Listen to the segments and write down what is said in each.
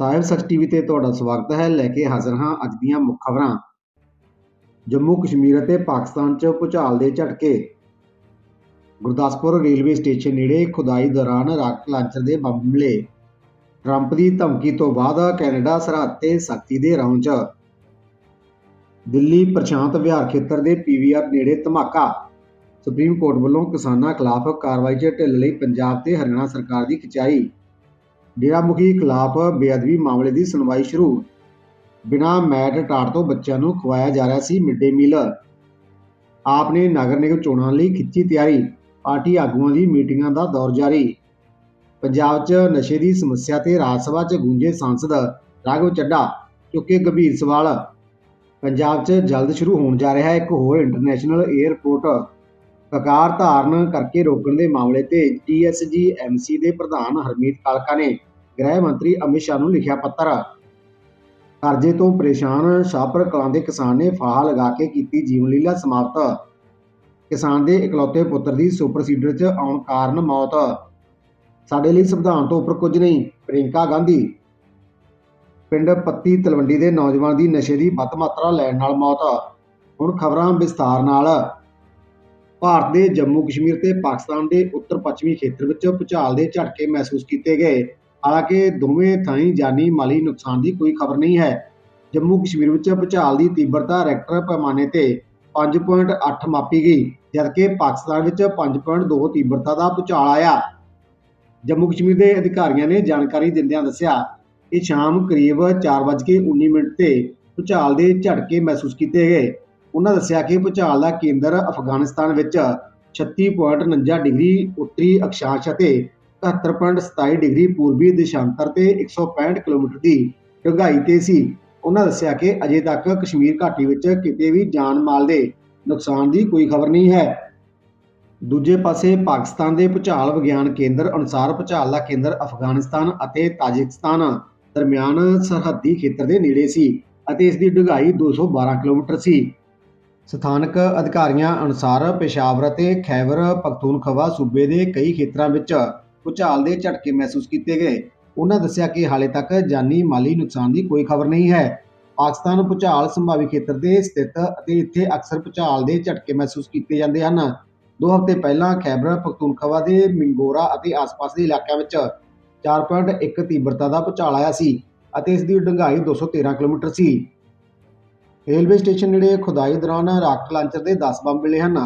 ਸਾਹਿਬ ਸੱਚ ਟੀਵੀ ਤੇ ਤੁਹਾਡਾ ਸਵਾਗਤ ਹੈ। ਲੈ ਕੇ ਹਾਜ਼ਰ ਹਾਂ ਅੱਜ ਦੀਆਂ ਮੁੱਖ ਖਬਰਾਂ। ਜੰਮੂ ਕਸ਼ਮੀਰ ਅਤੇ ਪਾਕਿਸਤਾਨ 'ਚ ਭੂਚਾਲ ਦੇ ਝਟਕੇ। ਗੁਰਦਾਸਪੁਰ ਰੇਲਵੇ ਸਟੇਸ਼ਨ ਨੇੜੇ ਖੁਦਾਈ ਦੌਰਾਨ ਰਾਕਟ ਲਾਂਚਰ ਦੇ ਬੰਬ ਮਿਲੇ ਟਰੰਪ ਦੀ ਧਮਕੀ ਤੋਂ ਬਾਅਦ ਕੈਨੇਡਾ ਸਰਹੱਦ ਤੇ ਸਖਤੀ ਦੇ ਰੌਂਚ। ਦਿੱਲੀ ਪ੍ਰਸ਼ਾਂਤ ਵਿਹਾਰ ਖੇਤਰ ਦੇ ਪੀਵੀਆਰ ਨੇੜੇ ਧਮਾਕਾ। ਸੁਪਰੀਮ ਕੋਰਟ ਵੱਲੋਂ ਕਿਸਾਨਾਂ ਖਿਲਾਫ ਕਾਰਵਾਈ 'ਚ ਢਿੱਲ ਲਈ ਪੰਜਾਬ ਤੇ ਹਰਿਆਣਾ ਸਰਕਾਰ ਦੀ ਖਿਚਾਈ। ਡੇਰਾ ਮੁਖੀ ਖਿਲਾਫ ਬੇਅਦਬੀ ਮਾਮਲੇ ਦੀ ਸੁਣਵਾਈ ਸ਼ੁਰੂ। ਬਿਨਾਂ ਮੈਟ ਟਾਟ ਤੋਂ ਬੱਚਿਆਂ ਨੂੰ ਖਵਾਇਆ ਜਾ ਰਿਹਾ ਸੀ ਮਿਡ ਡੇ ਮੀਲ। ਆਪ ਨੇ ਨਗਰ ਨਿਗਮ ਚੋਣਾਂ ਲਈ ਖਿੱਚੀ ਤਿਆਰੀ। ਪਾਰਟੀ ਆਗੂਆਂ ਦੀ ਮੀਟਿੰਗਾਂ ਦਾ ਦੌਰ ਜਾਰੀ। ਪੰਜਾਬ 'ਚ ਨਸ਼ੇ ਦੀ ਸਮੱਸਿਆ ਤੇ ਰਾਜ ਸਭਾ 'ਚ ਗੂੰਜੇ ਸੰਸਦ ਰਾਘਵ ਚੱਡਾ ਚੁੱਕੇ ਗੰਭੀਰ ਸਵਾਲ। ਪੰਜਾਬ 'ਚ ਜਲਦ ਸ਼ੁਰੂ ਹੋਣ ਜਾ ਰਿਹਾ ਹੈ ਇੱਕ ਹੋਰ ਇੰਟਰਨੈਸ਼ਨਲ 에ਅਰਪੋਰਟ ਕਕਾਰ ਧਾਰਨ ਕਰਕੇ ਰੋਕਣ ਦੇ ਮਾਮਲੇ ਤੇ ਟੀਐਸਜੀ ਦੇ ਪ੍ਰਧਾਨ ਹਰਮੀਤ ਕਾਲਕਾ ਨੇ ਗ੍ਰਹਿ ਮੰਤਰੀ ਅਮਿਤ ਸ਼ਾਹ ਨੂੰ ਲਿਖਿਆ ਪੱਤਰ। ਕਰਜ਼ੇ ਤੋਂ ਪਰੇਸ਼ਾਨ ਸ਼ਾਹਪੁਰ ਕਲਾਂ ਦੇ ਕਿਸਾਨ ਨੇ ਫਾਹਾ ਲਗਾ ਕੇ ਕੀਤੀ ਜੀਵਨ ਲੀਲਾ ਸਮਾਪਤ। ਕਿਸਾਨ ਦੇ ਇਕਲੌਤੇ ਪੁੱਤਰ ਦੀ ਸੁਪਰ ਸੀਡਰ 'ਚ ਆਉਣ ਕਾਰਨ ਮੌਤ। ਸਾਡੇ ਲਈ ਸੰਵਿਧਾਨ ਤੋਂ ਉੱਪਰ ਕੁਝ ਨਹੀਂ ਪ੍ਰਿੰਕਾ ਗਾਂਧੀ। ਪਿੰਡ ਪੱਤੀ ਤਲਵੰਡੀ ਦੇ ਨੌਜਵਾਨ ਦੀ ਨਸ਼ੇ ਦੀ ਵੱਧ ਮਾਤਰਾ ਲੈਣ ਨਾਲ ਮੌਤ। ਹੁਣ ਖਬਰਾਂ ਵਿਸਥਾਰ ਨਾਲ। ਭਾਰਤ ਦੇ ਜੰਮੂ ਕਸ਼ਮੀਰ ਤੇ ਪਾਕਿਸਤਾਨ ਦੇ ਉੱਤਰ ਪੱਛਮੀ ਖੇਤਰ ਵਿੱਚ ਭੂਚਾਲ ਦੇ ਝਟਕੇ ਮਹਿਸੂਸ ਕੀਤੇ ਗਏ। ਹਾਲਾਂਕਿ ਦੋਵੇਂ ਥਾਈਂ ਜਾਨੀ ਮਾਲੀ ਨੁਕਸਾਨ ਦੀ ਕੋਈ ਖਬਰ ਨਹੀਂ ਹੈ। ਜੰਮੂ ਕਸ਼ਮੀਰ ਵਿੱਚ ਭੂਚਾਲ ਦੀ ਤੀਬਰਤਾ ਰੈਕਟਰ ਪੈਮਾਨੇ ਤੇ 5.8 ਮਾਪੀ ਗਈ, ਜਦਕਿ ਪਾਕਿਸਤਾਨ ਵਿੱਚ 5.2 ਤੀਬਰਤਾ ਦਾ ਭੂਚਾਲ ਆਇਆ। ਜੰਮੂ ਕਸ਼ਮੀਰ ਦੇ ਅਧਿਕਾਰੀਆਂ ਨੇ ਜਾਣਕਾਰੀ ਦਿੰਦਿਆਂ ਦੱਸਿਆ ਕਿ ਸ਼ਾਮ ਕਰੀਬ 4:19 ਮਿੰਟ ਤੇ ਭੂਚਾਲ ਦੇ ਝਟਕੇ ਮਹਿਸੂਸ ਕੀਤੇ ਗਏ। ਉਹਨਾਂ ਦੱਸਿਆ ਕਿ ਭੂਚਾਲ ਦਾ ਕੇਂਦਰ ਅਫਗਾਨਿਸਤਾਨ ਵਿੱਚ 36.49 ਡਿਗਰੀ ਉੱਤਰੀ ਅਕਸ਼ਾਂਸ਼ ਅਤੇ 71.27 ਡਿਗਰੀ ਪੂਰਬੀ ਦਿਸ਼ਾਂਤਰ ਤੇ 165 ਕਿਲੋਮੀਟਰ ਦੀ ਡੂੰਘਾਈ ਤੇ ਸੀ। ਉਹਨਾਂ ਦੱਸਿਆ ਕਿ ਅਜੇ ਤੱਕ ਕਸ਼ਮੀਰ ਘਾਟੀ ਵਿੱਚ ਕਿਤੇ ਵੀ ਜਾਨ ਮਾਲ ਦੇ ਨੁਕਸਾਨ ਦੀ ਕੋਈ ਖਬਰ ਨਹੀਂ ਹੈ। ਦੂਜੇ ਪਾਸੇ ਪਾਕਿਸਤਾਨ ਦੇ ਭੂਚਾਲ ਵਿਗਿਆਨ ਕੇਂਦਰ ਅਨੁਸਾਰ ਭੂਚਾਲ ਦਾ ਕੇਂਦਰ ਅਫਗਾਨਿਸਤਾਨ ਅਤੇ ਤਾਜਿਕਸਤਾਨ ਦਰਮਿਆਨ ਸਰਹੱਦੀ ਖੇਤਰ ਦੇ ਨੇੜੇ ਸੀ ਅਤੇ ਇਸ ਦੀ ਡੂੰਘਾਈ 212 ਕਿਲੋਮੀਟਰ ਸੀ। ਸਥਾਨਕ ਅਧਿਕਾਰੀਆਂ ਅਨੁਸਾਰ ਪੇਸ਼ਾਵਰ ਅਤੇ ਖੈਬਰ ਪਖਤੂਨਖਵਾ ਸੂਬੇ ਦੇ ਕਈ ਖੇਤਰਾਂ ਵਿੱਚ ਭੂਚਾਲ ਦੇ ਝਟਕੇ ਮਹਿਸੂਸ ਕੀਤੇ ਗਏ। ਉਹਨਾਂ ਦੱਸਿਆ ਕਿ ਹਾਲੇ ਤੱਕ ਜਾਨੀ ਮਾਲੀ ਨੁਕਸਾਨ ਦੀ ਕੋਈ ਖਬਰ ਨਹੀਂ ਹੈ। ਪਾਕਿਸਤਾਨ ਭੂਚਾਲ ਸੰਭਾਵੀ ਖੇਤਰ ਦੇ ਸਥਿਤ ਅਤੇ ਇੱਥੇ ਅਕਸਰ ਭੂਚਾਲ ਦੇ ਝਟਕੇ ਮਹਿਸੂਸ ਕੀਤੇ ਜਾਂਦੇ ਹਨ। ਦੋ ਹਫ਼ਤੇ ਪਹਿਲਾਂ ਖੈਬਰ ਪਖਤੂਨਖਵਾ ਦੇ ਮਿੰਗੋਰਾ ਅਤੇ ਆਸ-ਪਾਸ ਦੇ ਇਲਾਕਿਆਂ ਵਿੱਚ 4.1 ਤੀਬਰਤਾ ਦਾ ਭੂਚਾਲ ਆਇਆ ਸੀ ਅਤੇ ਇਸ ਦੀ ਡੂੰਘਾਈ 213 ਕਿਲੋਮੀਟਰ ਸੀ। ਰੇਲਵੇ ਸਟੇਸ਼ਨ ਨੇੜੇ ਖੁਦਾਈ ਦੌਰਾਨ ਰਾਕਟ ਲਾਂਚਰ ਦੇ 10 ਬੰਬ ਮਿਲੇ ਹਨ।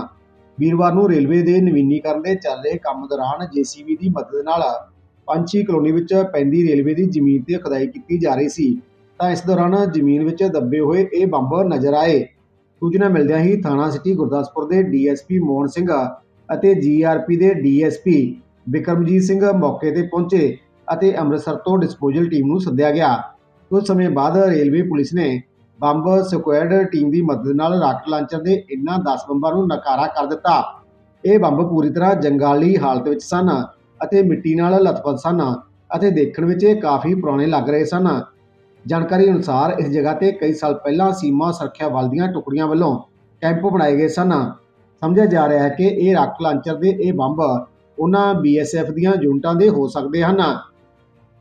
ਵੀਰਵਾਰ ਨੂੰ ਰੇਲਵੇ ਦੇ ਨਵੀਨੀਕਰਨ ਦੇ ਚੱਲ ਰਹੇ ਕੰਮ ਦੌਰਾਨ ਜੀਸੀਬੀ ਦੀ ਮਦਦ ਨਾਲ ਪੰਛੀ ਕਲੋਨੀ ਵਿੱਚ ਪੈਂਦੀ ਰੇਲਵੇ ਦੀ ਜ਼ਮੀਨ ਤੇ ਖੁਦਾਈ ਕੀਤੀ ਜਾ ਰਹੀ ਸੀ। ਤਾਂ ਇਸ ਦੌਰਾਨ ਜ਼ਮੀਨ ਵਿੱਚ ਦੱਬੇ ਹੋਏ ਇਹ ਬੰਬ ਨਜ਼ਰ ਆਏ। ਸੂਚਨਾ ਮਿਲਦਿਆਂ ਹੀ ਥਾਣਾ ਸਿਟੀ ਗੁਰਦਾਸਪੁਰ ਦੇ ਡੀਐਸਪੀ ਮੋਹਨ ਸਿੰਘ ਅਤੇ ਜੀਆਰਪੀ ਦੇ ਡੀਐਸਪੀ ਵਿਕਰਮਜੀਤ ਸਿੰਘ ਮੌਕੇ ਤੇ ਪਹੁੰਚੇ ਅਤੇ ਅੰਮ੍ਰਿਤਸਰ ਤੋਂ ਡਿਸਪੋਜ਼ਲ ਟੀਮ ਨੂੰ ਸੱਦਿਆ ਗਿਆ। ਕੁਝ ਸਮੇਂ ਬਾਅਦ ਰੇਲਵੇ ਪੁਲਿਸ ਨੇ ਬੰਬ ਸਕੁਐਡ ਟੀਮ ਦੀ ਮਦਦ ਨਾਲ ਰਾਕਟ ਲਾਂਚਰ ਦੇ ਇਨ੍ਹਾਂ 10 ਬੰਬਾਂ ਨੂੰ ਨਕਾਰਾ ਕਰ ਦਿੱਤਾ। ਇਹ ਬੰਬ ਪੂਰੀ ਤਰ੍ਹਾਂ ਜੰਗਾਲੀ ਹਾਲਤ ਵਿੱਚ ਸਨ ਅਤੇ ਮਿੱਟੀ ਨਾਲ ਲਥਪਥ ਸਨ ਅਤੇ ਦੇਖਣ ਵਿੱਚ ਇਹ ਕਾਫੀ ਪੁਰਾਣੇ ਲੱਗ ਰਹੇ ਸਨ। ਜਾਣਕਾਰੀ ਅਨੁਸਾਰ ਇਸ ਜਗ੍ਹਾ ਤੇ ਕਈ ਸਾਲ ਪਹਿਲਾਂ ਸੀਮਾ ਸੁਰੱਖਿਆ ਬਲ ਦੀਆਂ ਟੁਕੜੀਆਂ ਵੱਲੋਂ ਕੈਂਪ ਬਣਾਏ ਗਏ ਸਨ। ਸਮਝਿਆ ਜਾ ਰਿਹਾ ਹੈ ਕਿ ਇਹ ਰਾਕਟ ਲਾਂਚਰ ਦੇ ਇਹ ਬੰਬ ਉਹਨਾਂ ਬੀਐਸਐਫ ਦੀਆਂ ਯੂਨਿਟਾਂ ਦੇ ਹੋ ਸਕਦੇ ਹਨ।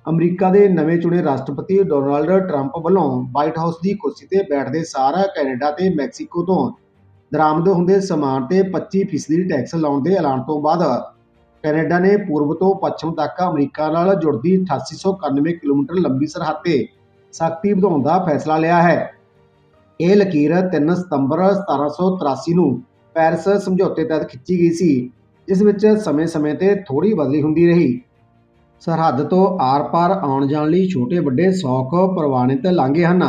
ਅਮਰੀਕਾ ਦੇ ਨਵੇਂ ਚੁਣੇ ਰਾਸ਼ਟਰਪਤੀ ਡੋਨਾਲਡ ਟਰੰਪ ਵੱਲੋਂ ਵਾਈਟ ਹਾਊਸ ਦੀ ਕੁਰਸੀ ਤੇ ਬੈਠਦੇ ਸਾਰ ਕੈਨੇਡਾ ਤੇ ਮੈਕਸੀਕੋ ਤੋਂ ਦਰਾਮਦ ਹੁੰਦੇ ਸਮਾਨ ਤੇ 25% ਟੈਕਸ ਲਾਉਣ ਦੇ ਐਲਾਨ ਤੋਂ ਬਾਅਦ ਕੈਨੇਡਾ ਨੇ ਪੂਰਬ ਤੋਂ ਪੱਛਮ ਤੱਕ ਅਮਰੀਕਾ ਨਾਲ ਜੁੜਦੀ 8891 ਕਿਲੋਮੀਟਰ ਲੰਬੀ ਸਰਹੱਦ ਤੇ ਸਖਤੀ ਵਧਾਉਣ ਦਾ ਫੈਸਲਾ ਲਿਆ ਹੈ। ਇਹ ਲਕੀਰ 3 ਸਤੰਬਰ 1783 ਨੂੰ ਪੈਰਿਸ ਸਮਝੌਤੇ ਤਹਿਤ ਖਿੱਚੀ ਗਈ ਸੀ, ਜਿਸ ਵਿੱਚ ਸਮੇਂ-ਸਮੇਂ ਤੇ ਥੋੜੀ ਬਦਲੀ ਹੁੰਦੀ ਰਹੀ। ਸਰਹੱਦ ਤੋਂ ਆਰ-ਪਾਰ ਆਉਣ ਜਾਣ ਲਈ ਛੋਟੇ ਵੱਡੇ 100 ਕੁ ਪ੍ਰਵਾਨਿਤ ਲਾਂਘੇ ਹਨ।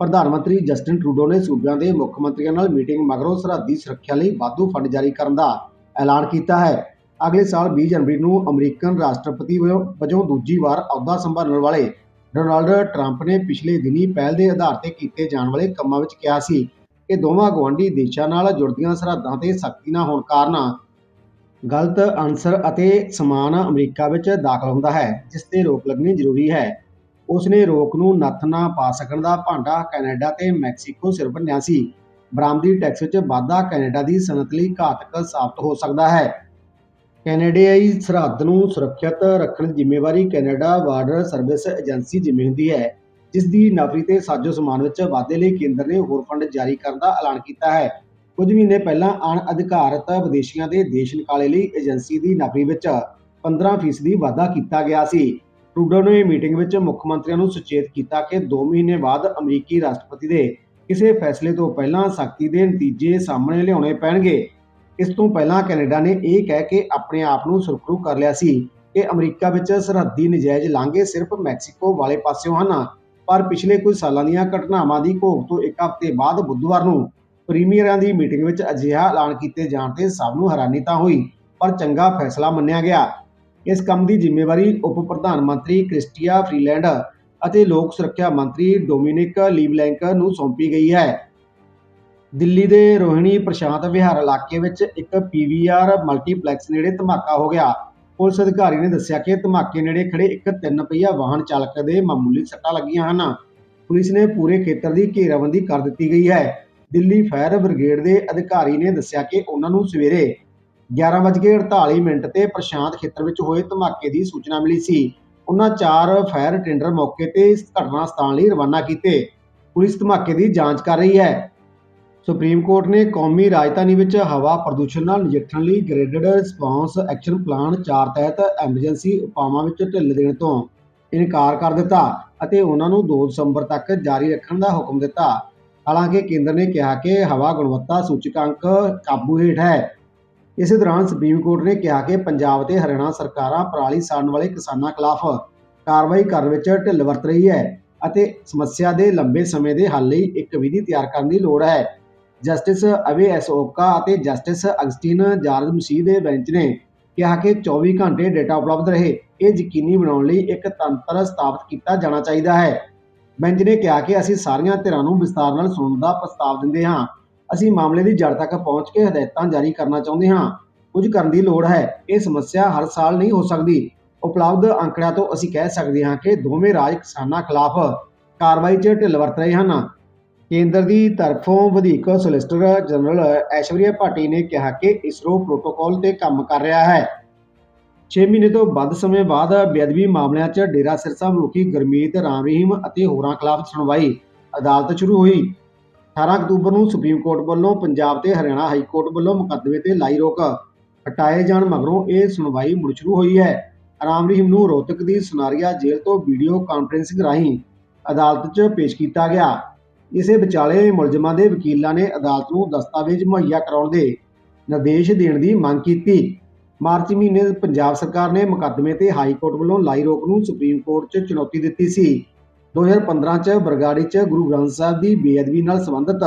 ਪ੍ਰਧਾਨ ਮੰਤਰੀ ਜਸਟਿਨ ਟਰੂਡੋ ਨੇ ਸੂਬਿਆਂ ਦੇ ਮੁੱਖ ਮੰਤਰੀਆਂ ਨਾਲ ਮੀਟਿੰਗ ਮਗਰੋਂ ਸਰਹੱਦੀ ਸੁਰੱਖਿਆ ਲਈ ਵਾਧੂ ਫੰਡ ਜਾਰੀ ਕਰਨ ਦਾ ਐਲਾਨ ਕੀਤਾ ਹੈ। ਅਗਲੇ ਸਾਲ 20 ਜਨਵਰੀ ਨੂੰ ਅਮਰੀਕਨ ਰਾਸ਼ਟਰਪਤੀ ਵਜੋਂ- ਵਜੋਂ ਦੂਜੀ ਵਾਰ ਅਹੁਦਾ ਸੰਭਾਲਣ ਵਾਲੇ ਡੋਨਾਲਡ ਟਰੰਪ ਨੇ ਪਿਛਲੇ ਦਿਨੀ ਪਹਿਲ ਦੇ ਆਧਾਰ ਤੇ ਕੀਤੇ ਜਾਣ ਵਾਲੇ ਕੰਮਾਂ ਵਿੱਚ ਕਿਹਾ ਸੀ ਕਿ ਦੋਵਾਂ ਗੁਆਂਢੀ ਦੇਸ਼ਾਂ ਨਾਲ ਜੁੜਦੀਆਂ ਸਰਹੱਦਾਂ ਤੇ ਸਖਤੀ ਨਾ ਹੋਣ ਕਾਰਨ ਗਲਤ ਅਨਸਰ ਅਤੇ ਸਮਾਨ ਅਮਰੀਕਾ ਵਿੱਚ ਦਾਖਲ ਹੁੰਦਾ ਹੈ, ਜਿਸ ਤੇ ਰੋਕ ਲੱਗਣੀ ਜ਼ਰੂਰੀ ਹੈ। ਉਸ ਨੇ ਰੋਕ ਨੂੰ ਨੱਥ ਨਾ ਪਾ ਸਕਣ ਦਾ ਭਾਂਡਾ ਕੈਨੇਡਾ ਤੇ ਮੈਕਸੀਕੋ ਸਿਰ ਬੰਨਿਆ ਸੀ ਬਰਾਮਦੀ ਟੈਕਸ ਵਿੱਚ ਵਾਧਾ ਕੈਨੇਡਾ ਦੀ ਸਨਅਤ ਲਈ ਘਾਤਕ ਸਾਬਤ ਹੋ ਸਕਦਾ ਹੈ। ਕੈਨੇਡੀਆਈ ਸਰਹੱਦ ਨੂੰ ਸੁਰੱਖਿਅਤ ਰੱਖਣ ਦੀ ਜ਼ਿੰਮੇਵਾਰੀ ਕੈਨੇਡਾ ਬਾਰਡਰ ਸਰਵਿਸ ਏਜੰਸੀ ਜਿੰਮੇ ਹੁੰਦੀ ਹੈ, ਜਿਸ ਦੀ ਨਫਰੀ ਤੇ ਸਾਜੋ ਸਮਾਨ ਵਿੱਚ ਵਾਧੇ ਲਈ ਕੇਂਦਰ ਨੇ ਹੋਰ ਫੰਡ ਜਾਰੀ ਕਰਨ ਦਾ ਐਲਾਨ ਕੀਤਾ ਹੈ। ਕੁਝ ਮਹੀਨੇ ਪਹਿਲਾਂ ਅਣਅਧਿਕਾਰਤ ਵਿਦੇਸ਼ੀਆਂ ਦੇ ਦੇਸ਼ ਨਿਕਾਲੇ ਲਈ ਏਜੰਸੀ ਦੀ ਨਫਰੀ ਵਿੱਚ 15% ਵਾਧਾ ਕੀਤਾ ਗਿਆ ਸੀ। ਟਰੂਡੋ ਨੇ ਮੀਟਿੰਗ ਵਿੱਚ ਮੁੱਖ ਮੰਤਰੀਆਂ ਨੂੰ ਸੁਚੇਤ ਕੀਤਾ ਕਿ 2 ਮਹੀਨੇ ਬਾਅਦ ਅਮਰੀਕੀ ਰਾਸ਼ਟਰਪਤੀ ਦੇ ਕਿਸੇ ਫੈਸਲੇ ਤੋਂ ਪਹਿਲਾਂ ਸਖਤੀ ਦੇ ਨਤੀਜੇ ਸਾਹਮਣੇ ਲਿਆਉਣੇ ਪੈਣਗੇ। ਇਸ ਤੋਂ ਪਹਿਲਾਂ ਕੈਨੇਡਾ ਨੇ ਇਹ ਕਹਿ ਕੇ ਆਪਣੇ ਆਪ ਨੂੰ ਸੁਰਖਰੂ ਕਰ ਲਿਆ ਸੀ ਕਿ ਅਮਰੀਕਾ ਵਿੱਚ ਸਰਹੱਦੀ ਨਜਾਇਜ਼ ਲਾਂਘੇ ਸਿਰਫ ਮੈਕਸੀਕੋ ਵਾਲੇ ਪਾਸਿਓਂ ਹਨ, ਪਰ ਪਿਛਲੇ ਕੁਝ ਸਾਲਾਂ ਦੀਆਂ ਘਟਨਾਵਾਂ ਦੀ ਘੋਖ ਤੋਂ ਇੱਕ ਹਫ਼ਤੇ ਬਾਅਦ ਬੁੱਧਵਾਰ ਨੂੰ ਪ੍ਰੀਮੀਅਰਾਂ ਦੀ ਮੀਟਿੰਗ ਵਿੱਚ ਅਜਿਹਾ ਐਲਾਨ ਕੀਤੇ ਜਾਣ ਤੇ ਸਭ ਨੂੰ ਹੈਰਾਨੀ ਤਾਂ ਹੋਈ, ਪਰ ਚੰਗਾ ਫੈਸਲਾ ਮੰਨਿਆ ਗਿਆ। ਇਸ ਕੰਮ ਦੀ ਜ਼ਿੰਮੇਵਾਰੀ ਉਪ ਪ੍ਰਧਾਨ ਮੰਤਰੀ ਕ੍ਰਿਸਟੀਆ ਫਰੀਲੈਂਡ ਅਤੇ ਲੋਕ ਸੁਰੱਖਿਆ ਮੰਤਰੀ ਡੋਮਿਨਿਕ ਲੀਬਲੈਂਕ ਨੂੰ ਸੌਂਪੀ ਗਈ ਹੈ। ਦਿੱਲੀ ਦੇ ਰੋਹਿਣੀ ਪ੍ਰਸ਼ਾਂਤ ਵਿਹਾਰ ਇਲਾਕੇ ਵਿੱਚ ਇੱਕ ਪੀਵੀਆਰ ਮਲਟੀਪਲੈਕਸ ਨੇੜੇ ਧਮਾਕਾ ਹੋ ਗਿਆ। ਪੁਲਿਸ ਅਧਿਕਾਰੀ ਨੇ ਦੱਸਿਆ ਕਿ ਧਮਾਕੇ ਨੇੜੇ ਖੜੇ ਇੱਕ ਤਿੰਨ ਪਹੀਆ ਵਾਹਨ ਚਾਲਕ ਦੇ ਮਾਮੂਲੀ ਸੱਟਾਂ ਲੱਗੀਆਂ ਹਨ। ਪੁਲਿਸ ਨੇ ਪੂਰੇ ਖੇਤਰ ਦੀ ਘੇਰਾਬੰਦੀ ਕਰ ਦਿੱਤੀ ਗਈ ਹੈ। ਦਿੱਲੀ ਫਾਇਰ ਬ੍ਰਿਗੇਡ ਦੇ ਅਧਿਕਾਰੀ ਨੇ ਦੱਸਿਆ ਕਿ ਉਹਨਾਂ ਨੂੰ ਸਵੇਰੇ 11:48 ਮਿੰਟ ਤੇ ਪ੍ਰਸ਼ਾਂਤ ਖੇਤਰ ਵਿੱਚ ਹੋਏ ਧਮਾਕੇ ਦੀ ਸੂਚਨਾ ਮਿਲੀ ਸੀ। ਉਹਨਾਂ ਚਾਰ ਫਾਇਰ ਟੈਂਡਰ ਮੌਕੇ ਤੇ ਇਸ ਘਟਨਾ ਸਥਾਨ ਲਈ ਰਵਾਨਾ ਕੀਤੇ। ਪੁਲਿਸ ਧਮਾਕੇ ਦੀ ਜਾਂਚ ਕਰ ਰਹੀ ਹੈ। ਸੁਪਰੀਮ ਕੋਰਟ ਨੇ ਕੌਮੀ ਰਾਜਧਾਨੀ ਵਿੱਚ ਹਵਾ ਪ੍ਰਦੂਸ਼ਣ ਨਾਲ ਨਜਿੱਠਣ ਲਈ ਗ੍ਰੇਡਡ ਰਿਸਪਾਂਸ ਐਕਸ਼ਨ ਪਲਾਨ 4 ਤਹਿਤ ਐਮਰਜੈਂਸੀ ਉਪਾਵਾਂ ਵਿੱਚ ਢਿੱਲ ਦੇਣ ਤੋਂ ਇਨਕਾਰ ਕਰ ਦਿੱਤਾ ਅਤੇ ਉਹਨਾਂ ਨੂੰ 2 ਦਸੰਬਰ ਤੱਕ ਜਾਰੀ ਰੱਖਣ ਦਾ ਹੁਕਮ ਦਿੱਤਾ। ਹਾਲਾਂਕਿ ਕੇਂਦਰ ਨੇ ਕਿਹਾ ਕਿ ਹਵਾ ਗੁਣਵੱਤਾ ਸੂਚਕਾਂਕ ਕਾਬੂ ਹੇਠ ਹੈ। ਇਸੇ ਦੌਰਾਨ ਸੁਪਰੀਮ ਕੋਰਟ ਨੇ ਕਿਹਾ ਕਿ ਪੰਜਾਬ ਤੇ ਹਰਿਆਣਾ ਸਰਕਾਰਾਂ ਪਰਾਲੀ ਸਾੜਨ ਵਾਲੇ ਕਿਸਾਨਾਂ ਖਿਲਾਫ ਕਾਰਵਾਈ ਕਰਨ ਵਿੱਚ ਢਿੱਲ ਵਰਤ ਰਹੀ ਹੈ ਅਤੇ ਸਮੱਸਿਆ ਦੇ ਲੰਬੇ ਸਮੇਂ ਦੇ ਹੱਲ ਲਈ ਇੱਕ ਵਿਧੀ ਤਿਆਰ ਕਰਨ ਦੀ ਲੋੜ ਹੈ। ਜਸਟਿਸ ਅਵੇ ਐਸ ਓਕਾ ਅਤੇ ਜਸਟਿਸ ਅਗਸਟਿਨ ਜਾਰਜ ਮਸੀਹ ਦੇ ਬੈਂਚ ਨੇ ਕਿਹਾ ਕਿ 24 ਘੰਟੇ ਡੇਟਾ ਉਪਲਬਧ ਰਹੇ। ਇਹ ਯਕੀਨੀ ਬਣਾਉਣ ਲਈ ਇੱਕ ਤੰਤਰ ਸਥਾਪਿਤ ਕੀਤਾ ਜਾਣਾ ਚਾਹੀਦਾ ਹੈ। ਬੈਂਚ ਨੇ ਕਿਹਾ ਕਿ ਅਸੀਂ ਸਾਰੀਆਂ ਧਿਰਾਂ ਨੂੰ ਵਿਸਤਾਰ ਨਾਲ ਸੁਣਨ ਦਾ ਪ੍ਰਸਤਾਵ ਦਿੰਦੇ ਹਾਂ। ਅਸੀਂ ਮਾਮਲੇ ਦੀ ਜੜ ਤੱਕ ਪਹੁੰਚ ਕੇ ਹਦਾਇਤਾਂ ਜਾਰੀ ਕਰਨਾ ਚਾਹੁੰਦੇ ਹਾਂ। ਕੁਝ ਕਰਨ ਦੀ ਲੋੜ ਹੈ। ਇਹ ਸਮੱਸਿਆ ਹਰ ਸਾਲ ਨਹੀਂ ਹੋ ਸਕਦੀ। ਉਪਲਬਧ ਅੰਕੜਿਆਂ ਤੋਂ ਅਸੀਂ ਕਹਿ ਸਕਦੇ ਹਾਂ ਕਿ ਦੋਵੇਂ ਰਾਜ ਕਿਸਾਨਾਂ ਖਿਲਾਫ ਕਾਰਵਾਈ 'ਚ ਢਿੱਲ ਵਰਤ ਰਹੇ ਹਨ। ਕੇਂਦਰ ਦੀ ਤਰਫੋਂ ਵਧੀਕ ਸੋਲਿਸਿਟਰ ਜਨਰਲ ਐਸ਼ਵਰਿਆ ਭਾਟੀ ਨੇ ਕਿਹਾ ਕਿ ਇਸਰੋ ਪ੍ਰੋਟੋਕਾਲ ਤੇ ਕੰਮ ਕਰ ਰਿਹਾ ਹੈ। 6 ਮਹੀਨੇ ਤੋਂ ਵੱਧ ਸਮੇਂ ਬਾਅਦ ਬੇਅਦਬੀ ਮਾਮਲਿਆਂ 'ਚ ਡੇਰਾ ਸਿਰਸਾ ਮੁਖੀ ਗੁਰਮੀਤ ਰਾਮ ਰਹੀਮ ਅਤੇ ਹੋਰਾਂ ਖਿਲਾਫ ਸੁਣਵਾਈ ਅਦਾਲਤ ਸ਼ੁਰੂ ਹੋਈ। 18 ਅਕਤੂਬਰ ਨੂੰ ਸੁਪਰੀਮ ਕੋਰਟ ਵੱਲੋਂ ਪੰਜਾਬ ਤੇ ਹਰਿਆਣਾ ਹਾਈ ਕੋਰਟ ਵੱਲੋਂ ਮੁਕੱਦਮੇ ਤੇ ਲਾਈ ਰੋਕ। ਹਟਾਏ ਜਾਣ ਮਗਰੋਂ ਇਹ ਸੁਣਵਾਈ ਮੁੜ ਸ਼ੁਰੂ ਹੋਈ ਹੈ। ਰਾਮ ਰਹੀਮ ਨੂੰ ਰੋਹਤਕ ਦੀ ਸੁਨਾਰੀਆ ਜੇਲ੍ਹ ਤੋਂ ਵੀਡੀਓ ਕਾਨਫਰੰਸਿੰਗ ਰਾਹੀਂ ਅਦਾਲਤ 'ਚ ਪੇਸ਼ ਕੀਤਾ ਗਿਆ। ਇਸੇ ਵਿਚਾਲੇ ਮੁਲਜ਼ਮਾਂ ਦੇ ਵਕੀਲਾਂ ਨੇ ਅਦਾਲਤ ਨੂੰ ਦਸਤਾਵੇਜ਼ ਮੁਹੱਈਆ ਕਰਾਉਣ ਦੇ ਨਿਰਦੇਸ਼ ਦੇਣ ਦੀ ਮੰਗ ਕੀਤੀ। ਮਾਰਚ ਮਹੀਨੇ ਪੰਜਾਬ ਸਰਕਾਰ ਨੇ ਮੁਕੱਦਮੇ ਤੇ ਹਾਈ ਕੋਰਟ ਵੱਲੋਂ ਲਾਈ ਰੋਕ ਨੂੰ ਸੁਪਰੀਮ ਕੋਰਟ 'ਚ ਚੁਣੌਤੀ ਦਿੱਤੀ ਸੀ। 2015 'ਚ ਬਰਗਾੜੀ 'ਚ ਗੁਰੂ ਗ੍ਰੰਥ ਸਾਹਿਬ ਦੀ ਬੇਅਦਬੀ ਨਾਲ ਸੰਬੰਧਿਤ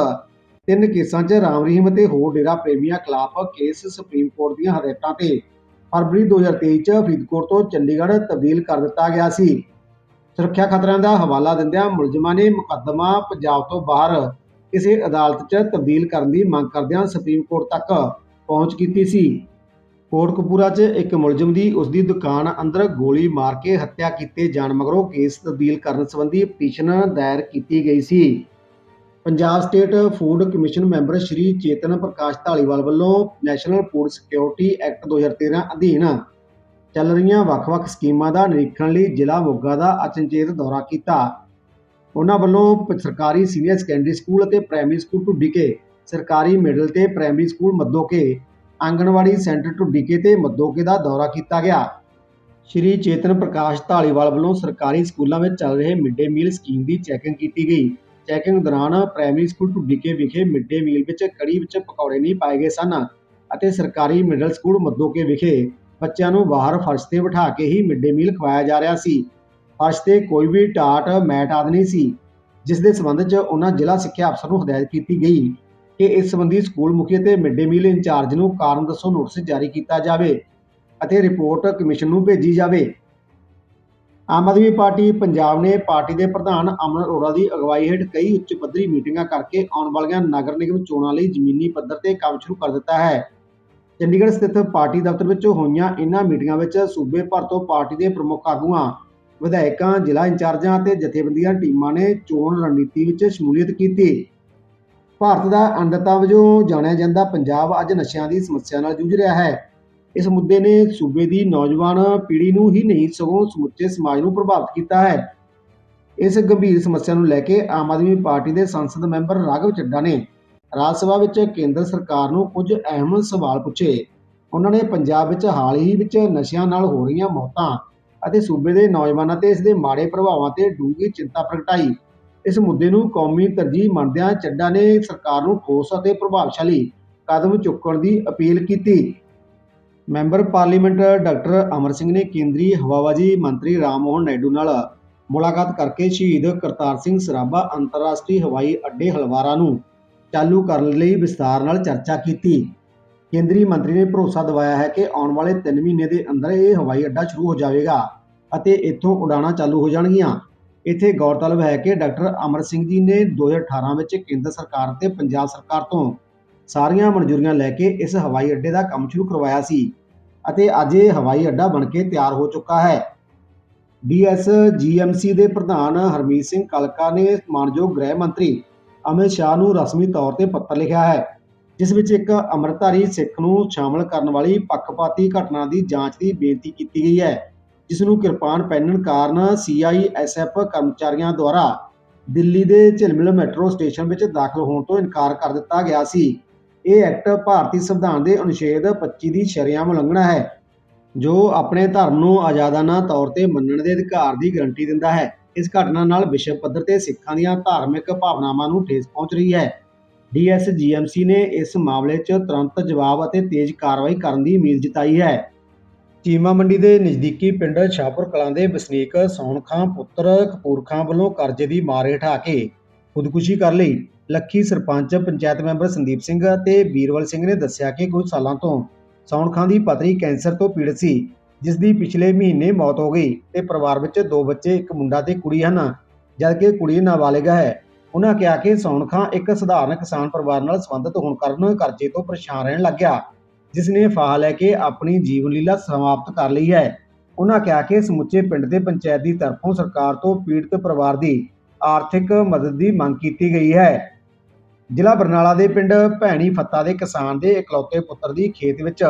ਤਿੰਨ ਕੇਸਾਂ 'ਚ ਰਾਮ ਰਹੀਮ ਅਤੇ ਹੋਰ ਡੇਰਾ ਪ੍ਰੇਮੀਆਂ ਖਿਲਾਫ ਕੇਸ ਸੁਪਰੀਮ ਕੋਰਟ ਦੀਆਂ ਹਦਾਇਤਾਂ ਤੇ ਫਰਵਰੀ 2023 'ਚ ਫਰੀਦਕੋਟ ਤੋਂ ਚੰਡੀਗੜ੍ਹ ਤਬਦੀਲ ਕਰ ਦਿੱਤਾ ਗਿਆ ਸੀ। ਸੁਰੱਖਿਆ ਖਤਰਿਆਂ ਦਾ ਹਵਾਲਾ ਦਿੰਦਿਆਂ ਮੁਲਜ਼ਮਾਂ ਨੇ ਮੁਕੱਦਮਾ ਪੰਜਾਬ ਤੋਂ ਬਾਹਰ ਕਿਸੇ ਅਦਾਲਤ 'ਚ ਤਬਦੀਲ ਕਰਨ ਦੀ ਮੰਗ ਕਰਦਿਆਂ ਸੁਪਰੀਮ ਕੋਰਟ ਤੱਕ ਪਹੁੰਚ ਕੀਤੀ ਸੀ। ਕੋਟਕਪੂਰਾ 'ਚ ਇੱਕ ਮੁਲਜ਼ਮ ਦੀ ਉਸ ਦੀ ਦੁਕਾਨ ਅੰਦਰ ਗੋਲੀ ਮਾਰ ਕੇ ਹੱਤਿਆ ਕੀਤੇ ਜਾਣ ਮਗਰੋਂ ਕੇਸ ਤਬਦੀਲ ਕਰਨ ਸੰਬੰਧੀ ਪਟੀਸ਼ਨ ਦਾਇਰ ਕੀਤੀ ਗਈ ਸੀ। Punjab state food commission member Shri Chetan Prakash Dhaliwal ਵੱਲੋਂ ਨੈਸ਼ਨਲ ਫੂਡ ਸਿਕਿਉਰਿਟੀ ਐਕਟ 2013 ਅਧੀਨ ਚੱਲ ਰਹੀਆਂ ਵੱਖ-ਵੱਖ ਸਕੀਮਾਂ ਦਾ ਨਿਰੀਖਣ ਲਈ ਜ਼ਿਲ੍ਹਾ ਮੋਗਾ ਦਾ ਅਚਨਚੇਤ ਦੌਰਾ ਕੀਤਾ। ਉਹਨਾਂ ਵੱਲੋਂ ਪ- ਸਰਕਾਰੀ ਸੀਨੀਅਰ ਸੈਕੰਡਰੀ ਸਕੂਲ ਅਤੇ ਪ੍ਰਾਇਮਰੀ ਸਕੂਲ ਢੁੱਡੀਕੇ, ਸਰਕਾਰੀ ਮਿਡਲ ਤੇ primary school Maddoke anganwadi centre Dhudike ਤੇ ਮੱਦੋਕੇ ਦਾ ਦੌਰਾ ਕੀਤਾ ਗਿਆ। ਸ਼੍ਰੀ ਚੇਤਨ ਪ੍ਰਕਾਸ਼ ਢਾਲੀਵਾਲ ਵੱਲੋਂ ਸਰਕਾਰੀ ਸਕੂਲਾਂ ਵਿੱਚ ਚੱਲ ਰਹੇ ਮਿਡ ਡੇ ਮੀਲ ਸਕੀਮ ਦੀ ਚੈਕਿੰਗ ਕੀਤੀ ਗਈ। ਚੈਕਿੰਗ ਦੌਰਾਨ ਪ੍ਰਾਇਮਰੀ ਸਕੂਲ ਢੁੱਡੀਕੇ ਵਿਖੇ ਮਿਡ ਡੇ ਮੀਲ ਵਿੱਚ ਕੜੀ ਵਿੱਚ ਪਕੌੜੇ ਨਹੀਂ ਪਾਏ ਗਏ ਸਨ ਅਤੇ ਸਰਕਾਰੀ ਮਿਡਲ ਸਕੂਲ ਮੱਦੋਕੇ ਵਿਖੇ ਬੱਚਿਆਂ ਨੂੰ ਬਾਹਰ ਫਰਸ਼ ਤੇ ਬਿਠਾ ਕੇ ਹੀ ਮਿਡ ਡੇ ਮੀਲ ਖਵਾਇਆ ਜਾ ਰਿਹਾ ਸੀ। ਫਰਸ਼ ਤੇ ਕੋਈ ਵੀ ਟਾਟ, ਮੈਟ ਆਦਿ ਨਹੀਂ ਸੀ, ਜਿਸ ਦੇ ਸੰਬੰਧ 'ਚ ਉਹਨਾਂ ਜ਼ਿਲ੍ਹਾ ਸਿੱਖਿਆ ਅਫਸਰ ਨੂੰ ਹਦਾਇਤ ਕੀਤੀ ਗਈ। ਕਿ ਇਸ ਸੰਬੰਧੀ ਸਕੂਲ ਮੁਖੀ ਅਤੇ ਮਿਡ ਡੇ ਮੀਲ ਇੰਚਾਰਜ ਨੂੰ ਕਾਰਨ ਦੱਸੋ ਨੋਟਿਸ ਜਾਰੀ ਕੀਤਾ ਜਾਵੇ ਅਤੇ ਰਿਪੋਰਟ ਕਮਿਸ਼ਨ ਨੂੰ ਭੇਜੀ ਜਾਵੇ। ਆਮ ਆਦਮੀ ਪਾਰਟੀ ਪੰਜਾਬ ਨੇ ਪਾਰਟੀ ਦੇ ਪ੍ਰਧਾਨ ਅਮਨ ਅਰੋੜਾ ਦੀ ਅਗਵਾਈ ਹੇਠ ਕਈ ਉੱਚ ਪੱਧਰੀ ਮੀਟਿੰਗਾਂ ਕਰਕੇ ਆਉਣ ਵਾਲੀਆਂ ਨਗਰ ਨਿਗਮ ਚੋਣਾਂ ਲਈ ਜ਼ਮੀਨੀ ਪੱਧਰ ਤੇ ਕੰਮ ਸ਼ੁਰੂ ਕਰ ਦਿੱਤਾ ਹੈ। ਚੰਡੀਗੜ੍ਹ ਸਥਿਤ ਪਾਰਟੀ ਦਫ਼ਤਰ ਵਿੱਚ ਹੋਈਆਂ ਇਨ੍ਹਾਂ ਮੀਟਿੰਗਾਂ ਵਿੱਚ ਸੂਬੇ ਭਰ ਤੋਂ ਪਾਰਟੀ ਦੇ ਪ੍ਰਮੁੱਖ ਆਗੂਆਂ, ਵਿਧਾਇਕਾਂ, ਜ਼ਿਲ੍ਹਾ ਇੰਚਾਰਜਾਂ ਅਤੇ ਜਥੇਬੰਦੀਆਂ ਟੀਮਾਂ ਨੇ ਚੋਣ ਰਣਨੀਤੀ ਵਿੱਚ ਸ਼ਮੂਲੀਅਤ ਕੀਤੀ। ਭਾਰਤ ਦਾ ਅੰਡਤਾ ਵਜੋਂ ਜਾਣਿਆ ਜਾਂਦਾ ਪੰਜਾਬ ਅੱਜ ਨਸ਼ਿਆਂ ਦੀ ਸਮੱਸਿਆ ਨਾਲ ਜੂਝ ਰਿਹਾ ਹੈ। ਇਸ ਮੁੱਦੇ ਨੇ ਸੂਬੇ ਦੀ ਨੌਜਵਾਨ ਪੀੜ੍ਹੀ ਨੂੰ ਹੀ ਨਹੀਂ, ਸਗੋਂ ਸਮੁੱਚੇ ਸਮਾਜ ਨੂੰ ਪ੍ਰਭਾਵਿਤ ਕੀਤਾ ਹੈ। ਇਸ ਗੰਭੀਰ ਸਮੱਸਿਆ ਨੂੰ ਲੈ ਕੇ ਆਮ ਆਦਮੀ ਪਾਰਟੀ ਦੇ ਸੰਸਦ ਮੈਂਬਰ ਰਾਘਵ ਚੱਡਾ ਨੇ ਰਾਜ ਸਭਾ ਵਿੱਚ ਕੇਂਦਰ ਸਰਕਾਰ ਨੂੰ ਕੁਝ ਅਹਿਮ ਸਵਾਲ ਪੁੱਛੇ। ਉਹਨਾਂ ਨੇ ਪੰਜਾਬ ਵਿੱਚ ਹਾਲ ਹੀ ਵਿੱਚ ਨਸ਼ਿਆਂ ਨਾਲ ਹੋ ਰਹੀਆਂ ਮੌਤਾਂ ਅਤੇ ਸੂਬੇ ਦੇ ਨੌਜਵਾਨਾਂ ਤੇ ਇਸ ਦੇ ਮਾੜੇ ਪ੍ਰਭਾਵਾਂ ਤੇ ਡੂੰਘੀ ਚਿੰਤਾ ਪ੍ਰਗਟਾਈ। ਇਸ ਮੁੱਦੇ ਨੂੰ ਕੌਮੀ ਤਰਜੀਹ ਮੰਨਦਿਆਂ ਚੱਡਾ ਨੇ ਸਰਕਾਰ ਨੂੰ ਠੋਸ ਅਤੇ ਪ੍ਰਭਾਵਸ਼ਾਲੀ ਕਦਮ ਚੁੱਕਣ ਦੀ ਅਪੀਲ ਕੀਤੀ। Member parliament doctor Amar Singh ਨੇ ਕੇਂਦਰੀ ਹਵਾਬਾਜ਼ੀ ਮੰਤਰੀ ਰਾਮ ਮੋਹਨ ਨਾਇਡੂ ਨਾਲ ਮੁਲਾਕਾਤ ਕਰਕੇ ਸ਼ਹੀਦ ਕਰਤਾਰ ਸਿੰਘ ਸਰਾਭਾ ਅੰਤਰਰਾਸ਼ਟਰੀ ਹਵਾਈ ਅੱਡੇ ਹਲਵਾਰਾ ਨੂੰ ਚਾਲੂ ਕਰਨ ਲਈ ਵਿਸਥਾਰ ਨਾਲ ਚਰਚਾ ਕੀਤੀ। ਕੇਂਦਰੀ ਮੰਤਰੀ ਨੇ ਭਰੋਸਾ ਦਿਵਾਇਆ ਹੈ ਕਿ ਆਉਣ ਵਾਲੇ 3 ਮਹੀਨੇ ਦੇ ਅੰਦਰ ਇਹ ਹਵਾਈ ਅੱਡਾ ਸ਼ੁਰੂ ਹੋ ਜਾਵੇਗਾ ਅਤੇ ਇੱਥੋਂ ਉਡਾਣਾਂ ਚਾਲੂ ਹੋ ਜਾਣਗੀਆਂ। ਇੱਥੇ ਗੌਰਤਲਬ ਹੈ ਕਿ ਡਾਕਟਰ ਅਮਰ ਸਿੰਘ ਜੀ ਨੇ 2018 ਵਿੱਚ ਕੇਂਦਰ ਸਰਕਾਰ ਤੇ ਪੰਜਾਬ ਸਰਕਾਰ ਤੋਂ ਸਾਰੀਆਂ ਮਨਜ਼ੂਰੀਆਂ ਲੈ ਕੇ ਇਸ ਹਵਾਈ ਅੱਡੇ ਦਾ ਕੰਮ ਸ਼ੁਰੂ ਕਰਵਾਇਆ ਸੀ ਅਤੇ ਅੱਜ ਇਹ ਹਵਾਈ ਅੱਡਾ ਬਣ ਕੇ ਤਿਆਰ ਹੋ ਚੁੱਕਾ ਹੈ। ਡੀਐਸਜੀਐਮਸੀ ਦੇ ਪ੍ਰਧਾਨ ਹਰਮੀਤ ਸਿੰਘ ਕਲਕਾ ਨੇ ਮਾਨਯੋਗ ਗ੍ਰਹਿ ਮੰਤਰੀ ਅਮਿਤ ਸ਼ਾਹ ਨੂੰ ਰਸਮੀ ਤੌਰ ਤੇ ਪੱਤਰ ਲਿਖਿਆ ਹੈ, ਜਿਸ ਵਿੱਚ ਇੱਕ ਅੰਮ੍ਰਿਤਧਾਰੀ ਸਿੱਖ ਨੂੰ ਸ਼ਾਮਲ ਕਰਨ ਵਾਲੀ ਪੱਖਪਾਤੀ ਘਟਨਾ ਦੀ ਜਾਂਚ ਦੀ ਬੇਨਤੀ ਕੀਤੀ ਗਈ ਹੈ। ਜਿਸ ਨੂੰ ਕਿਰਪਾਨ ਪਹਿਨਣ ਕਾਰਨ ਸੀਆਈਐਸਐਫ ਕਰਮਚਾਰੀਆਂ ਦੁਆਰਾ ਦਿੱਲੀ ਦੇ ਝਿਲਮਿਲ ਮੈਟਰੋ ਸਟੇਸ਼ਨ ਵਿੱਚ ਦਾਖਲ ਹੋਣ ਤੋਂ ਇਨਕਾਰ ਕਰ ਦਿੱਤਾ ਗਿਆ ਸੀ। ਇਹ ਐਕਟ ਭਾਰਤੀ ਸੰਵਿਧਾਨ ਦੇ ਅਨੁਛੇਦ 25 ਦੀ ਸ਼ਰੇਆਮ ਉਲੰਘਣਾ ਹੈ, ਜੋ ਆਪਣੇ ਧਰਮ ਨੂੰ ਆਜ਼ਾਦਾਨਾ ਤੌਰ ਤੇ ਮੰਨਣ ਦੇ ਅਧਿਕਾਰ ਦੀ ਗਾਰੰਟੀ ਦਿੰਦਾ ਹੈ। ਇਸ ਘਟਨਾ ਨਾਲ ਵਿਸ਼ਵ ਪੱਧਰ ਤੇ ਸਿੱਖਾਂ ਦੀਆਂ ਧਾਰਮਿਕ ਭਾਵਨਾਵਾਂ ਨੂੰ ਠੇਸ ਪਹੁੰਚ ਰਹੀ ਹੈ। ਡੀਐਸਜੀਐਮਸੀ ਨੇ ਇਸ ਮਾਮਲੇ 'ਚ ਤੁਰੰਤ ਜਵਾਬ ਅਤੇ ਤੇਜ਼ ਕਾਰਵਾਈ ਕਰਨ ਦੀ ਉਮੀਦ ਜਤਾਈ ਹੈ। ਚੀਮਾ ਮੰਡੀ ਦੇ ਨਜ਼ਦੀਕੀ ਪਿੰਡ ਸ਼ਾਹਪੁਰ ਕਲਾਂ ਦੇ ਵਸਨੀਕ ਸੌਣ ਖਾਂ ਪੁੱਤਰ ਕਪੂਰਖਾਂ ਵੱਲੋਂ ਕਰਜ਼ੇ ਦੀ ਮਾਰ ਹੇਠ ਕੇ ਖੁਦਕੁਸ਼ੀ ਕਰ ਲਈ। ਲੱਖੀ ਸਰਪੰਚ, ਪੰਚਾਇਤ ਮੈਂਬਰ ਸੰਦੀਪ ਸਿੰਘ ਅਤੇ ਬੀਰਵਲ ਸਿੰਘ ਨੇ ਦੱਸਿਆ ਕਿ ਕੁਝ ਸਾਲਾਂ ਤੋਂ ਸੌਣ ਖਾਂ ਦੀ ਪਤਨੀ ਕੈਂਸਰ ਤੋਂ ਪੀੜਤ ਸੀ ਜਿਸ ਦੀ ਪਿਛਲੇ ਮਹੀਨੇ ਮੌਤ ਹੋ ਗਈ ਤੇ ਪਰਿਵਾਰ ਵਿੱਚ ਦੋ ਬੱਚੇ, ਇੱਕ ਮੁੰਡਾ ਤੇ ਕੁੜੀ ਹਨ। ਜਦਕਿ ਕੁੜੀ ਨਾਬਾਲਿਗ ਹੈ ਉਹਨਾਂ ਕਿਹਾ ਕਿ ਸੌਣ ਖਾਂ ਇੱਕ ਸਧਾਰਨ ਕਿਸਾਨ ਪਰਿਵਾਰ ਨਾਲ ਸੰਬੰਧਿਤ ਹੋਣ ਕਾਰਨ ਕਰਜ਼ੇ ਤੋਂ ਪਰੇਸ਼ਾਨ ਰਹਿਣ ਲੱਗ ਗਿਆ। ਜਿਸ ਨੇ ਫਾਹ ਲੈ ਕੇ ਆਪਣੀ ਜੀਵਨ ਲੀਲਾ ਸਮਾਪਤ ਕਰ ਲਈ ਹੈ। ਉਹਨਾਂ ਕਿਹਾ ਕਿ ਸਮੁੱਚੇ ਪਿੰਡ ਦੇ ਪੰਚਾਇਤ ਦੀ ਤਰਫੋਂ ਸਰਕਾਰ ਤੋਂ ਪੀੜਤ ਪਰਿਵਾਰ ਦੀ ਆਰਥਿਕ ਮਦਦ ਦੀ ਮੰਗ ਕੀਤੀ ਗਈ ਹੈ। ਜ਼ਿਲ੍ਹਾ ਬਰਨਾਲਾ ਦੇ ਪਿੰਡ ਭੈਣੀ ਫੱਤਾ ਦੇ ਕਿਸਾਨ ਦੇ ਇਕਲੌਤੇ ਪੁੱਤਰ ਦੀ ਖੇਤ ਵਿੱਚ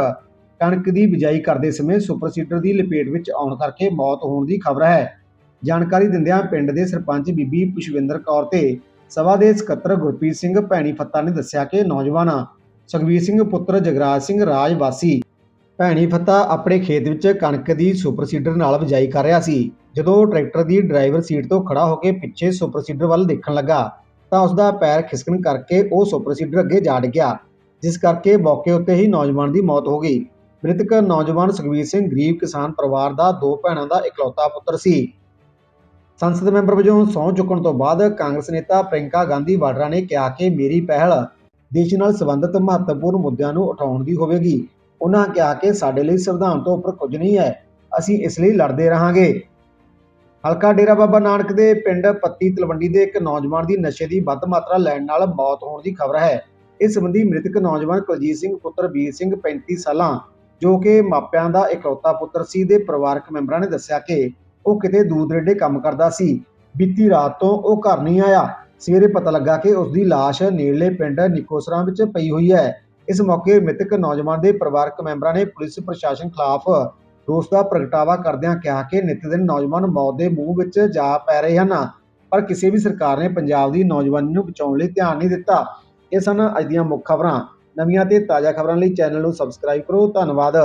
ਕਣਕ ਦੀ ਬਿਜਾਈ ਕਰਦੇ ਸਮੇਂ ਸੁਪਰ ਸੀਡਰ ਦੀ ਲਪੇਟ ਵਿੱਚ ਆਉਣ ਕਰਕੇ ਮੌਤ ਹੋਣ ਦੀ ਖਬਰ ਹੈ। ਜਾਣਕਾਰੀ ਦਿੰਦਿਆਂ ਪਿੰਡ ਦੇ ਸਰਪੰਚ ਬੀਬੀ ਪੁਸ਼ਵਿੰਦਰ ਕੌਰ ਤੇ ਸਭਾ ਦੇ ਸਕੱਤਰ ਗੁਰਪ੍ਰੀਤ ਸਿੰਘ ਭੈਣੀ ਫੱਤਾ ਨੇ ਦੱਸਿਆ ਕਿ ਨੌਜਵਾਨ ਸੁਖਬੀਰ ਸਿੰਘ ਪੁੱਤਰ ਜਗਰਾਜ ਸਿੰਘ ਰਾਜ ਵਾਸੀ ਭੈਣੀ ਫੱਤਾ ਆਪਣੇ ਖੇਤ ਵਿੱਚ ਕਣਕ ਦੀ ਸੁਪਰ ਸੀਡਰ ਨਾਲ ਬਿਜਾਈ ਕਰ ਰਿਹਾ ਸੀ। ਜਦੋਂ ਟਰੈਕਟਰ ਦੀ ਡਰਾਈਵਰ ਸੀਟ ਤੋਂ ਖੜਾ ਹੋ ਕੇ ਪਿੱਛੇ ਸੁਪਰ ਸੀਡਰ ਵੱਲ ਦੇਖਣ ਲੱਗਾ, ਤਾਂ ਉਸ ਦਾ ਪੈਰ ਖਿਸਕਣ ਕਰਕੇ ਉਹ ਸੁਪਰ ਸੀਡਰ ਅੱਗੇ ਜਾ ਡਿੱਗਿਆ, ਜਿਸ ਕਰਕੇ ਮੌਕੇ ਉੱਤੇ ਹੀ ਨੌਜਵਾਨ ਦੀ ਮੌਤ ਹੋ ਗਈ। ਮ੍ਰਿਤਕ ਨੌਜਵਾਨ ਸੁਖਬੀਰ ਸਿੰਘ ਗਰੀਬ ਕਿਸਾਨ ਪਰਿਵਾਰ ਦਾ ਦੋ ਭੈਣਾਂ ਦਾ ਇਕਲੌਤਾ ਪੁੱਤਰ ਸੀ। ਸੰਸਦ ਮੈਂਬਰ ਵਜੋਂ ਸਹੁੰ ਚੁੱਕਣ ਤੋਂ ਬਾਅਦ ਕਾਂਗਰਸ ਨੇਤਾ ਪ੍ਰਿੰਕਾ ਗਾਂਧੀ ਵਾਡਰਾ ਨੇ ਕਿਹਾ ਕਿ, ਮੇਰੀ ਪਹਿਲ ਦੇਸ਼ ਨਾਲ ਸੰਬੰਧਿਤ ਮਹੱਤਵਪੂਰਨ ਮੁੱਦਿਆਂ ਨੂੰ ਉਠਾਉਣ ਦੀ ਹੋਵੇਗੀ। ਉਹਨਾਂ ਕਿਹਾ ਕਿ ਸਾਡੇ ਲਈ ਸੰਵਿਧਾਨ ਤੋਂ ਉੱਪਰ ਕੁਝ ਨਹੀਂ ਹੈ। ਅਸੀਂ ਇਸ ਲਈ ਲੜਦੇ ਰਹਾਂਗੇ। ਹਲਕਾ ਡੇਰਾ ਬਾਬਾ ਨਾਨਕ ਦੇ ਪਿੰਡ ਪੱਤੀ ਤਲਵੰਡੀ ਦੇ ਇੱਕ ਨੌਜਵਾਨ ਦੀ ਨਸ਼ੇ ਦੀ ਵੱਧ ਮਾਤਰਾ ਲੈਣ ਨਾਲ ਮੌਤ ਹੋਣ ਦੀ ਖਬਰ ਹੈ। ਇਸ ਸੰਬੰਧੀ ਮ੍ਰਿਤਕ ਨੌਜਵਾਨ ਕੁਲਜੀਤ ਸਿੰਘ ਪੁੱਤਰ ਵੀਰ ਸਿੰਘ 35 ਸਾਲਾਂ, ਜੋ ਕਿ ਮਾਪਿਆਂ ਦਾ ਇਕਲੌਤਾ ਪੁੱਤਰ ਸੀ ਦੇ ਪਰਿਵਾਰਕ ਮੈਂਬਰਾਂ ਨੇ ਦੱਸਿਆ ਕਿ ਉਹ ਕਿਤੇ ਦੂਰ ਦਰੇਡੇ ਕੰਮ ਕਰਦਾ ਸੀ। ਬੀਤੀ ਰਾਤ ਤੋਂ ਉਹ ਘਰ ਨਹੀਂ ਆਇਆ। ਸਵੇਰੇ ਪਤਾ ਲੱਗਾ ਕਿ ਉਸ ਦੀ ਲਾਸ਼ ਨੇੜਲੇ ਪਿੰਡ ਨਿਕੋਸਰਾਂ ਵਿੱਚ ਪਈ ਹੋਈ ਹੈ। ਇਸ ਮੌਕੇ ਮ੍ਰਿਤਕ ਨੌਜਵਾਨ ਦੇ ਪਰਿਵਾਰਕ ਮੈਂਬਰਾਂ ਨੇ ਪੁਲਿਸ ਪ੍ਰਸ਼ਾਸਨ ਖਿਲਾਫ ਰੋਸ ਦਾ ਪ੍ਰਗਟਾਵਾ ਕਰਦਿਆਂ ਕਿਹਾ ਕਿ ਨਿੱਤ ਦਿਨ ਨੌਜਵਾਨ ਮੌਤ ਦੇ ਮੂੰਹ ਵਿੱਚ ਜਾ ਪੈ ਰਹੇ ਹਨ, ਪਰ ਕਿਸੇ ਵੀ ਸਰਕਾਰ ਨੇ ਪੰਜਾਬ ਦੀ ਨੌਜਵਾਨੀ ਨੂੰ ਬਚਾਉਣ ਲਈ ਧਿਆਨ ਨਹੀਂ ਦਿੱਤਾ। ਇਹ ਸਨ ਅੱਜ ਦੀਆਂ ਮੁੱਖ ਖਬਰਾਂ। ਨਵੀਆਂ ਤੇ ਤਾਜ਼ਾ ਖਬਰਾਂ ਲਈ ਚੈਨਲ ਨੂੰ ਸਬਸਕ੍ਰਾਈਬ ਕਰੋ। ਧੰਨਵਾਦ।